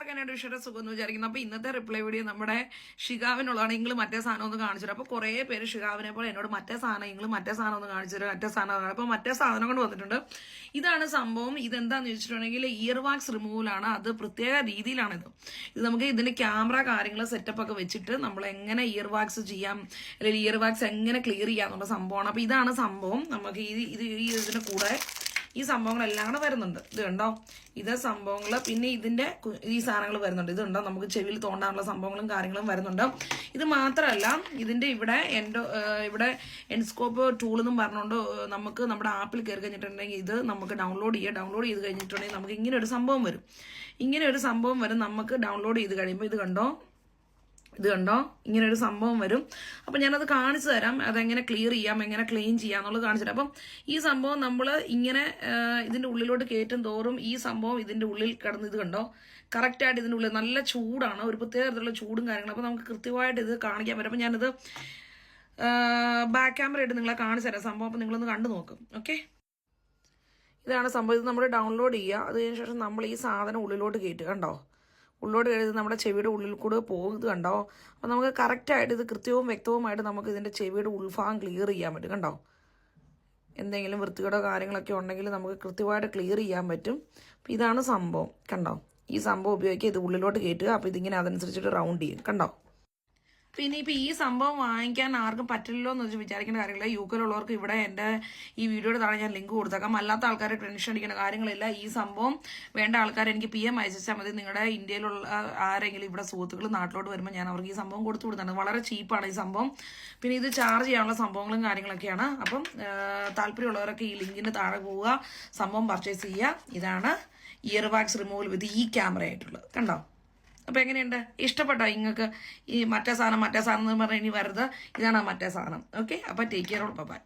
എല്ലാവർക്കും എന്റെ വിഷയുടെ സുഖം എന്ന് വിചാരിക്കുന്നു. അപ്പോൾ ഇന്നത്തെ റിപ്ലൈ വീഡിയോ നമ്മുടെ ഷിഗാവിനുള്ളതാണ്. നിങ്ങൾ മറ്റേ സാധനം ഒന്ന് കാണിച്ചു അപ്പോൾ കുറേ പേര് ഷിഗാവിനെ പോലെ എന്നോട് മറ്റേ സാധനം നിങ്ങൾ മറ്റേ സാധനം ഒന്ന് കാണിച്ചു മറ്റേ സാധനം അപ്പോൾ മറ്റേ സാധനം കൊണ്ട് വന്നിട്ടുണ്ട്. ഇതാണ് സംഭവം. ഇതെന്താന്ന് ചോദിച്ചിട്ടുണ്ടെങ്കിൽ ഇയർ വാക്സ് റിമൂവലാണ് അത് പ്രത്യേക രീതിയിലാണ് ഇത്. നമുക്ക് ഇതിന്റെ ക്യാമറ കാര്യങ്ങൾ സെറ്റപ്പ് ഒക്കെ വെച്ചിട്ട് നമ്മൾ എങ്ങനെ ഇയർ വാക്സ് ചെയ്യാം അല്ലെങ്കിൽ ഇയർ വാക്സ് എങ്ങനെ ക്ലിയർ ചെയ്യാം എന്നുള്ള സംഭവമാണ്. അപ്പോൾ ഇതാണ് സംഭവം. നമുക്ക് ഈ ഇത് ഈ ഇതിന്റെ കൂടെ ഈ സംഭവങ്ങളെല്ലാം കൂടെ വരുന്നുണ്ട്. ഇത് കണ്ടോ? ഇത് സംഭവങ്ങൾ പിന്നെ ഇതിന്റെ ഈ സാധനങ്ങൾ വരുന്നുണ്ട്. ഇത് നമുക്ക് ചെവിയിൽ തോണ്ടാനുള്ള സംഭവങ്ങളും കാര്യങ്ങളും വരുന്നുണ്ട്. ഇത് മാത്രമല്ല ഇതിന്റെ ഇവിടെ എൻഡോ ഇവിടെ എൻസ്കോപ്പ് ടൂൾ എന്നും പറഞ്ഞുകൊണ്ട് നമുക്ക് നമ്മുടെ ആപ്പിൽ കയറി കഴിഞ്ഞിട്ടുണ്ടെങ്കിൽ ഇത് നമുക്ക് ഡൗൺലോഡ് ചെയ്യുക. ഡൗൺലോഡ് ചെയ്ത് കഴിഞ്ഞിട്ടുണ്ടെങ്കിൽ നമുക്ക് ഇങ്ങനെ ഒരു സംഭവം വരും. ഇങ്ങനെ ഒരു സംഭവം വരും. നമുക്ക് ഡൗൺലോഡ് ചെയ്ത് കഴിയുമ്പോൾ ഇത് കണ്ടോ? ഇത് കണ്ടോ? ഇങ്ങനെ ഒരു സംഭവം വരും. അപ്പം ഞാനത് കാണിച്ചു തരാം. അതെങ്ങനെ ക്ലിയർ ചെയ്യാം എങ്ങനെ ക്ലീൻ ചെയ്യാം എന്നുള്ളത് കാണിച്ചു തരാം. അപ്പം ഈ സംഭവം നമ്മൾ ഇങ്ങനെ ഇതിന്റെ ഉള്ളിലോട്ട് കയറ്റും തോറും ഈ സംഭവം ഇതിന്റെ ഉള്ളിൽ കിടന്ന് ഇത് കണ്ടോ? കറക്റ്റായിട്ട് ഇതിന്റെ ഉള്ളിൽ നല്ല ചൂടാണ്. ഒരു പ്രത്യേക തരത്തിലുള്ള ചൂടും കാര്യങ്ങളും. അപ്പം നമുക്ക് കൃത്യമായിട്ട് ഇത് കാണിക്കാൻ പറ്റും. അപ്പം ഞാനിത് ബാക്ക് ക്യാമറ ആയിട്ട് നിങ്ങളെ കാണിച്ചു തരാം സംഭവം. അപ്പം നിങ്ങളൊന്ന് കണ്ടു നോക്കും. ഓക്കെ ഇതാണ് സംഭവം. ഇത് നമ്മൾ ഡൗൺലോഡ് ചെയ്യുക. അത് കഴിഞ്ഞ ശേഷം നമ്മൾ ഈ സാധനം ഉള്ളിലോട്ട് കയറ്റുക കണ്ടോ? ഉള്ളിലോട്ട് കഴിഞ്ഞ് നമ്മുടെ ചെവിയുടെ ഉള്ളിൽ കൂടെ പോകുന്നത് കണ്ടോ? അപ്പോൾ നമുക്ക് കറക്റ്റായിട്ട് ഇത് കൃത്യവും വ്യക്തവുമായിട്ട് നമുക്ക് ഇതിന്റെ ചെവിയുടെ ഉൾഭാഗം ക്ലിയർ ചെയ്യാൻ പറ്റും കണ്ടോ? എന്തെങ്കിലും വൃത്തികേടോ കാര്യങ്ങളൊക്കെ ഉണ്ടെങ്കിൽ നമുക്ക് കൃത്യമായിട്ട് ക്ലിയർ ചെയ്യാൻ പറ്റും. അപ്പോൾ ഇതാണ് സംഭവം കണ്ടോ? ഈ സംഭവം ഉപയോഗിക്കുക ഇത് ഉള്ളിലോട്ട് കയറ്റുക അപ്പോൾ ഇതിങ്ങനെ അതനുസരിച്ചിട്ട് റൗണ്ട് ചെയ്യും. കണ്ടോ? പിന്നെ ഇപ്പം ഈ സംഭവം വാങ്ങിക്കാൻ ആർക്കും പറ്റില്ലല്ലോ എന്ന് വെച്ച് വിചാരിക്കേണ്ട കാര്യമില്ല. കെയിലുള്ളവർക്ക് ഇവിടെ എന്റെ ഈ വീഡിയോയുടെ താഴെ ഞാൻ ലിങ്ക് കൊടുത്തേക്കാം. അല്ലാത്ത ആൾക്കാരെ ടെൻഷൻ അടിക്കേണ്ട കാര്യങ്ങളില്ല. ഈ സംഭവം വേണ്ട ആൾക്കാർ എനിക്ക് പി എം അയച്ചാൽ മതി. നിങ്ങളുടെ ഇന്ത്യയിലുള്ള ആരെങ്കിലും ഇവിടെ സുഹൃത്തുക്കൾ നാട്ടിലോട്ട് വരുമ്പോൾ ഞാൻ അവർക്ക് ഈ സംഭവം കൊടുത്തു കൊടുത്താണ് വളരെ ചീപ്പാണ് ഈ സംഭവം. പിന്നെ ഇത് ചാർജ് ചെയ്യാനുള്ള സംഭവങ്ങളും കാര്യങ്ങളൊക്കെയാണ്. അപ്പം താല്പര്യമുള്ളവരൊക്കെ ഈ ലിങ്കിന് താഴെ പോവുക. സംഭവം പർച്ചേസ് ചെയ്യുക. ഇതാണ് ഇയർ വാക്സ് റിമൂവൽ വിത്ത് ഈ ക്യാമറ ആയിട്ടുള്ളത്. കണ്ടോ? അപ്പൊ എങ്ങനെയുണ്ട്? ഇഷ്ടപ്പെട്ടോ നിങ്ങൾക്ക് ഈ മറ്റേ സാധനം മറ്റേ സാധനം എന്ന് പറഞ്ഞാൽ ഇനി വരുത് ഇതാണ് മറ്റേ സാധനം. ഓക്കെ അപ്പൊ ടേക്ക് കെയർ ബൈ